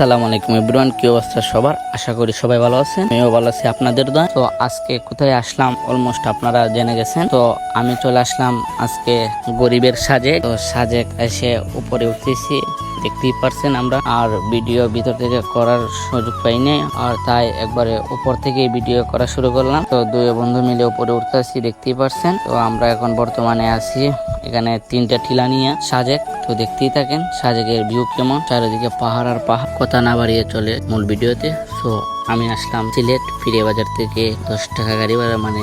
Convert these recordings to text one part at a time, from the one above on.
আসসালামু আলাইকুম এভরিওয়ান, কি অবস্থা সবার? আশা করি সবাই ভালো আছেন। আমিও ভালো আছি, আপনাদের দয়। তো আজকে কোথায় আসলাম? অলমোস্ট আপনারা জেনে গেছেন। তো আমি চলে আসলাম আজকে গরিবের সাজে। তো সাজে এসে উপরে উঠতেছি। দেখতেই পারছেন আমরা। আর ভিডিও ভিতর থেকে করার সুযোগ পাইনি আর তাই একবারে উপর থেকে ভিডিও করা শুরু করলাম। তো দুই বন্ধু মিলে উপরে উঠতে আসছি, দেখতেই পারছেন। তো আমরা এখন বর্তমানে আছি এখানে তিনটা টিলা নিয়ে, সাজেক। তো দেখতেই থাকেন, সাজেকের ভিউ কেমন? চারিদিকে পাহাড় আর পাহাড়। কথা না বাড়িয়ে চলে মূল ভিডিওতে। তো আমি আসলাম সিলেট, ফিরে বাজার থেকে দশ টাকা গাড়ি ভাড়া মানে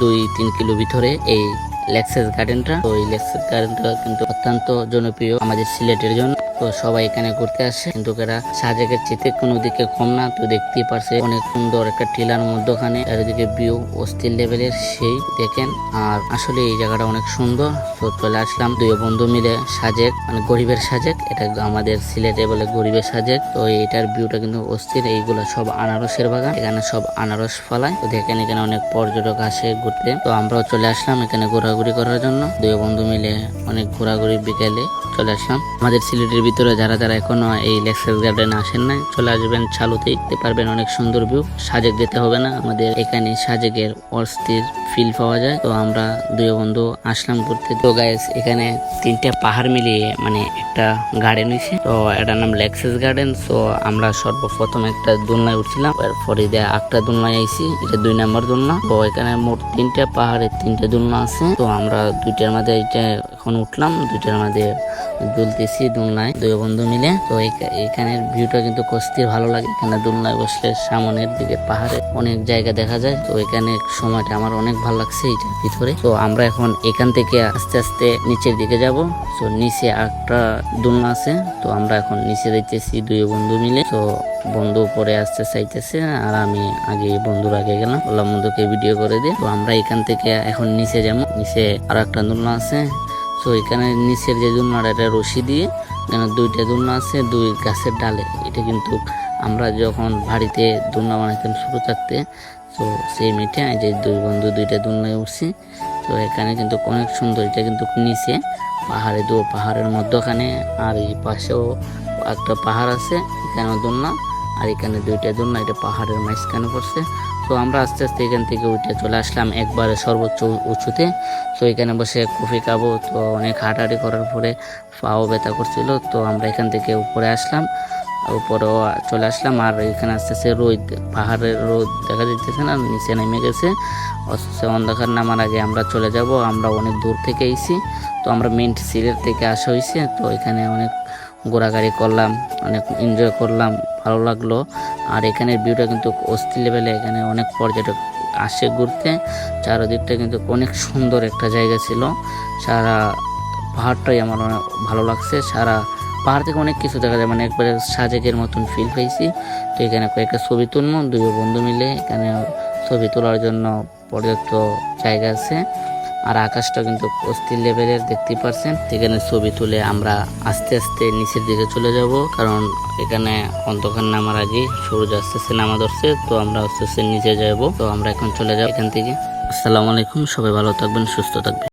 দুই তিন কিলো ভিতরে এই লেক্সাস গার্ডেনটা তো এই লেক্সাস গার্ডেনটা কিন্তু অত্যন্ত জনপ্রিয় আমাদের সিলেটের জন্য। তো সবাই এখানে ঘুরতে আসে। কিন্তু এরা সাজেকের চেতে কোনো দিকে কম না। তো দেখতেই পারছে অনেক সুন্দর একটা টিলার মধ্যখানে। চারিদিকে ভিউ অস্থির লেভেলের সেই দেখেন। আর আসলে এই জায়গাটা অনেক সুন্দর। তো চলে আসলাম দুই বন্ধু মিলে সাজেক মানে গরিবের সাজেক। এটা আমাদের সিলেটে বলে গরিবের সাজেক। তো এটার ভিউটা কিন্তু অস্থির এইগুলো সব আনারসের বাগান। এখানে সব আনারস ফলায়। তো দেখেন এখানে অনেক পর্যটক আসে ঘুরতে। তো আমরাও চলে আসলাম এখানে ঘোরাঘুরি করার জন্য। দুই বন্ধু মিলে অনেক ঘোরাঘুরি বিকেলে চলে আসলাম। আমাদের সিলেটের ভিতরে যারা যারা এখনও এই লেক্সাস গার্ডেন আসেন নাই, চলে আসবেন চালুতে, দেখতে পারবেন অনেক সুন্দর ভিউ সাজেক যেতে হবে না, আমাদের এখানে সাজেকের অস্থির ফিল পাওয়া যায়। তো আমরা দুই বন্ধু আসলাম ঘুরতে। তো গাইস এখানে তিনটা পাহাড় মিলিয়ে মানে একটা গার্ডেন হয়েছে তো এটার নাম লেক্সাস গার্ডেন তো আমরা সর্বপ্রথম একটা দোলনায় উঠছিলাম। এরপরে দিয়ে একটা দোলনায় আইছি, এটা দুই নম্বর দোলনা। তো এখানে মোট তিনটা পাহাড়ের তিনটা দোলনা আছে। তো আমরা দুইটার মাঝে এটা এখন উঠলাম, দুইটার মাঝে দুলতেছি দোলনায়, দুই বন্ধু মিলে। তো এখা- এখানের ভিউটা কিন্তু কস্তির, ভালো লাগে। এখানে দোলনায় বসলে সামনের দিকে পাহাড়ে অনেক জায়গা দেখা যায়। তো এখানে সময়টা আমার অনেক ভালো লাগছে এইটার ভিতরে। তো আমরা এখন এখান থেকে আস্তে আস্তে নিচের দিকে যাব। তো নিচে একটা দোলনা আছে। তো আমরা এখন নিচে যাইতেছি দুই বন্ধু মিলে। তো বন্ধু পরে আসতে চাইতেছে আর আমি আগে বন্ধুর আগে গেলাম। বললাম, বন্ধুকে ভিডিও করে দিয়ে তো আমরা এখান থেকে এখন নিচে যাব। নিচে আর একটা দোলনা আছে। তো এখানে নিচের যে দোলনাটা, এটা রশি দিয়ে, এখানে দুইটা দোলনা আছে, দুই গাছের ডালে। এটা কিন্তু আমরা যখন বাড়িতে দোলনা বানাইতাম শুরু থাকতে, তো সেই এই যে দুই বন্ধু দুইটা দোলনায় উঠছি। তো এখানে কিন্তু অনেক সুন্দর, এটা কিন্তু নিচে পাহাড়ে দু পাহাড়ের মধ্যখানে, আর এই পাশেও একটা পাহাড় আছে, এখানেও দোলনা, আর এখানে দুইটা দোলনা, এটা পাহাড়ের মাঝখানে পড়ছে। তো আমরা আস্তে আস্তে এখান থেকে উঠে চলে আসলাম একবারে সর্বোচ্চ উঁচুতে। তো এখানে বসে কফি খাব, তো অনেক হাঁটাহাঁটি করার পরে পাও ব্যথা করছিল, তো আমরা এখান থেকে উপরে আসলাম, উপরেও চলে আসলাম, আর এখানে আস্তে আস্তে রোদ, পাহাড়ের রোদ দেখা যাইতেছে না, নিচে নেমে গেছে, অথচ অন্ধকার নামার আগে আমরা চলে যাব, আমরা অনেক দূর থেকে এসেছি তো আমরা মেন সিলেট থেকে আসা হয়েছে তো এখানে অনেক ঘোরাঘুরি করলাম, অনেক এনজয় করলাম ভালো লাগল। আর এখানের ভিউটা কিন্তু অস্থির লেভেলে এখানে অনেক পর্যটক আসে ঘুরতে। চারদিকটা কিন্তু অনেক সুন্দর একটা জায়গা ছিল। সারা পাহাড়টাই আমার অনেক ভালো লাগছে। সারা পাহাড় থেকে অনেক কিছু দেখা যায়। মানে একবারে সাজেকের মতন ফিল পাইছি তো এখানে কয়েকটা ছবি তুলবো দুই বন্ধু মিলে। এখানে ছবি তোলার জন্য পর্যাপ্ত জায়গা আছে। আর আকাশটা কিন্তু অস্থির লেভেলের দেখতে পারছেন। এখানে ছবি তুলে আমরা আস্তে আস্তে নিচের দিকে চলে যাব, কারণ এখানে অন্ধকার নামার আগে সূর্য আস্তে আস্তে নামা ধরছে, তো আমরা আস্তে আস্তে নিচে যাব তো আমরা এখন চলে যাব এখান থেকে। আসসালামু আলাইকুম, সবাই ভালো থাকবেন, সুস্থ থাকবেন।